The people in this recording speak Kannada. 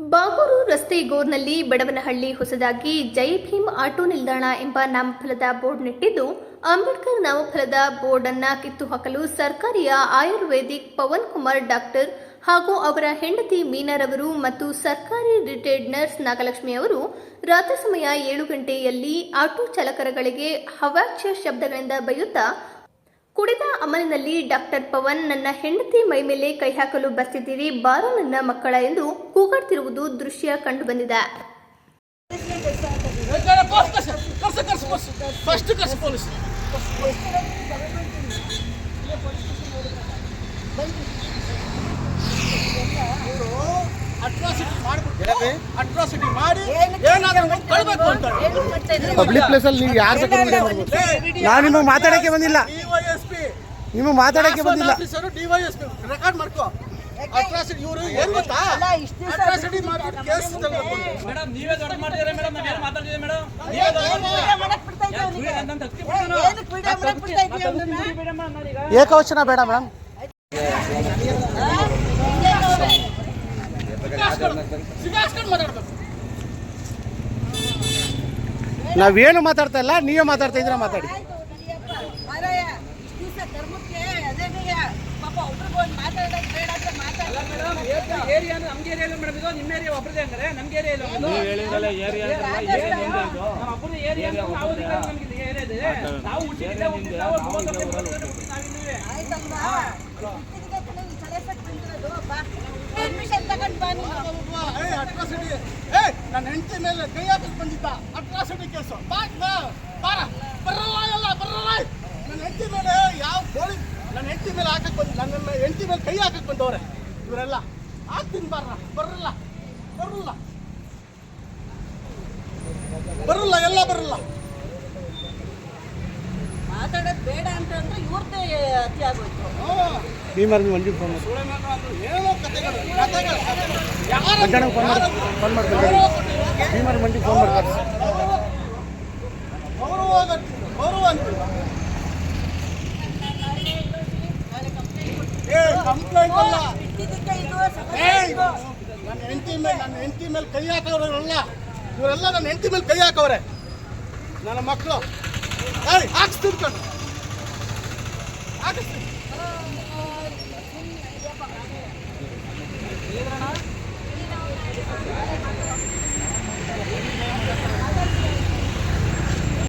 ಬಾಗೂರು ರಸ್ತೆ ಗೋರ್ನಲ್ಲಿ ಬಡವನಹಳ್ಳಿ ಹೊಸದಾಗಿ ಜೈ ಭೀಮ್ ಆಟೋ ನಿಲ್ದಾಣ ಎಂಬ ನಾಮಫಲದ ಬೋರ್ಡ್ ನೆಟ್ಟಿದ್ದು ಅಂಬೇಡ್ಕರ್ ನಾಮಫಲದ ಬೋರ್ಡ್ ಅನ್ನ ಕಿತ್ತು ಹಾಕಲು ಸರ್ಕಾರಿಯ ಆಯುರ್ವೇದಿಕ್ ಪವನ್ ಕುಮಾರ್ ಡಾಕ್ಟರ್ ಹಾಗೂ ಅವರ ಹೆಂಡತಿ ಮೀನಾರವರು ಮತ್ತು ಸರ್ಕಾರಿ ರಿಟೈರ್ಡ್ ನರ್ಸ್ ನಾಗಲಕ್ಷ್ಮಿ ಅವರು ರಾತ್ರಿ ಸಮಯ ಏಳು ಗಂಟೆಯಲ್ಲಿ ಆಟೋ ಚಾಲಕರಗಳಿಗೆ ಹವಾಕ್ಷ ಶಬ್ದಗಳಿಂದ ಬೈಯುತ್ತಾ ಕುಡಿದ ಅಮಲಿನಲ್ಲಿ ಡಾಕ್ಟರ್ ಪವನ್ ನನ್ನ ಹೆಂಡತಿ ಮೈ ಮೇಲೆ ಕೈ ಹಾಕಲು ಬರ್ತಿದ್ದೀರಿ ಬಾರೋ ನನ್ನ ಮಕ್ಕಳ ಎಂದು ಕೂಗಾಡ್ತಿರುವುದು ದೃಶ್ಯ ಕಂಡುಬಂದಿದೆ. ಅಟ್ರಾಸಿಟಿ ಮಾಡಿ ಪಬ್ಲಿಕ್ ಪ್ಲೇಸಲ್ಲಿ ನೀವು ಯಾರು ನಾನು ನಿಮಗೆ ಮಾತಾಡಕ್ಕೆ ಬಂದಿಲ್ಲ. ಡಿವೈಎಸ್ಪಿ ನಿಮ್ಮ ಮಾತಾಡಕ್ಕೆ ಬಂದಿಲ್ಲ ಆಫೀಸರು ಡಿವೈಎಸ್ಪಿ ರೆಕಾರ್ಡ್ ಮಾಡ್ಕೋ ಅಟ್ರಾಸಿಟಿ ಇವರು ಏನು ಗೊತ್ತಾ ಅಟ್ರಾಸಿಟಿ ಮಾಡ್ಬಿಟ್ಟು ಕೇಸ್ ತಗೋಬೇಕು ಮೇಡಮ್ ನೀವೇ ದೊಡ್ಡ ಮಾಡಿದ್ರೆ ಮೇಡಮ್ ನಾವೇನು ಮಾತಾಡ್ತಿದ್ದೀವಿ ಮೇಡಮ್ ನೀವೇ ದೊಡ್ಡ ಮಾಡಿದ್ರೆ ಏಕವಚನ ಬೇಡ ಮೇಡಮ್ ನಾವೇನು ಮಾತಾಡ್ತಾ ಇಲ್ಲ ನೀವೇ ಮಾತಾಡ್ತಾ ಇದ್ರೆ ಮಾತಾಡಿ ಏರಿಯಾ ಅಂದ್ರೆ ನಮ್ಗೆ ಏರಿಯಾ ಇಲ್ಲ ಮೇಡಮ್ ಇದು ನಿಮ್ಮ ಏರಿಯಾ ಒಬ್ಬರದೇ ಅಂದ್ರೆ ನಮ್ಗೆ ಏರಿಯಾ ಇಲ್ಲ ಒಂದು ನಮ್ಮ ಏರಿಯಾ ಅಂದ್ರೆ ನಾವು ನಮ್ಗೆ ಇದು ಏರಿಯಾ ಇದೆ. ನಾವು ಹುಟ್ಟಿದ್ದೆ ಹುಟ್ಟಿದ್ದೆ ನಾವು ಮೂವತ್ತು ವರ್ಷ ಬರೋದು ಹುಟ್ಟಿದ್ದು ನಾವಿದ್ದೀವಿ. ಪರ್ಮಿಷನ್ ತಗೊಂಡ್ ಬಾ ನೀನು. ಏ ಅಟ್ರಾಸಿಟಿ. ಏ ನನ್ನ ಹೆಂಡತಿ ಮೇಲೆ ಕೈ ಹಾಕಕ್ ಬಂದಿದ್ದ. Atrocity case. ಬಾ ಬಾ ಬಾರ ಬರಲ್ಲ ಎಲ್ಲ ಬರಲ್ಲ. ನನ್ನ ಹೆಂಡತಿ ಮೇಲೆ ಯಾವ ಗೋಳಿ ನನ್ನ ಹೆಂಡತಿ ಮೇಲೆ ಹಾಕಕ್ ಬಂದ ನನ್ನ ಹೆಂಡತಿ ಮೇಲೆ ಕೈ ಹಾಕಕ್ ಬಂದವ್ರೆ. ಇವರೆಲ್ಲ. ಹಾಕ್ತೀನಿ ಬರ್ರ ಬರಲ್ಲ ಬರಲ್ಲ. ಬರಲ್ಲ ಎಲ್ಲ ಬರಲ್ಲ. ಮಾತಾಡೋದ್ ಬೇಡ ಅಂತ ಅಂದ್ರೆ ಇವ್ರದ್ದೇ ಅತಿ ಆಗೋಯ್ತು. ಮಂಜು ಫೋನ್ ಏನೋ ಕಥೆಗಳು ಕಥೆಗಳು. ಯಾರು ಫೋನ್ ಮಾಡಿ ಫೋನ್ ಮಾಡ್ಬೇಕು ಭೀಮರ್ ಮಂಜು ಫೋನ್ ಮಾಡ್ತಾರೆ. ಗೌರವ ಆಗತ್ತಿಲ್ಲ, ಗೌರವ ಅಂತಿಲ್ಲ ಏ ಕಂಪ್ಲೇಂಟ್ ಅಲ್ಲ. ನನ್ನ ಹೆಂಡತಿ ಮೇಲೆ, ನನ್ನ ಹೆಂಡತಿ ಮೇಲೆ ಕೈ ಹಾಕೋರಲ್ಲ ಇವರೆಲ್ಲ. ನನ್ನ ಹೆಂಡತಿ ಮೇಲೆ ಕೈ ಹಾಕವ್ರೆ. ನನ್ನ ಮಕ್ಕಳು ಏಯ್ ಹಾಕ್ಸ್ತೀನಿ ಕಣ್ಣು ಹಾಕಿಸ್ತೀನಿ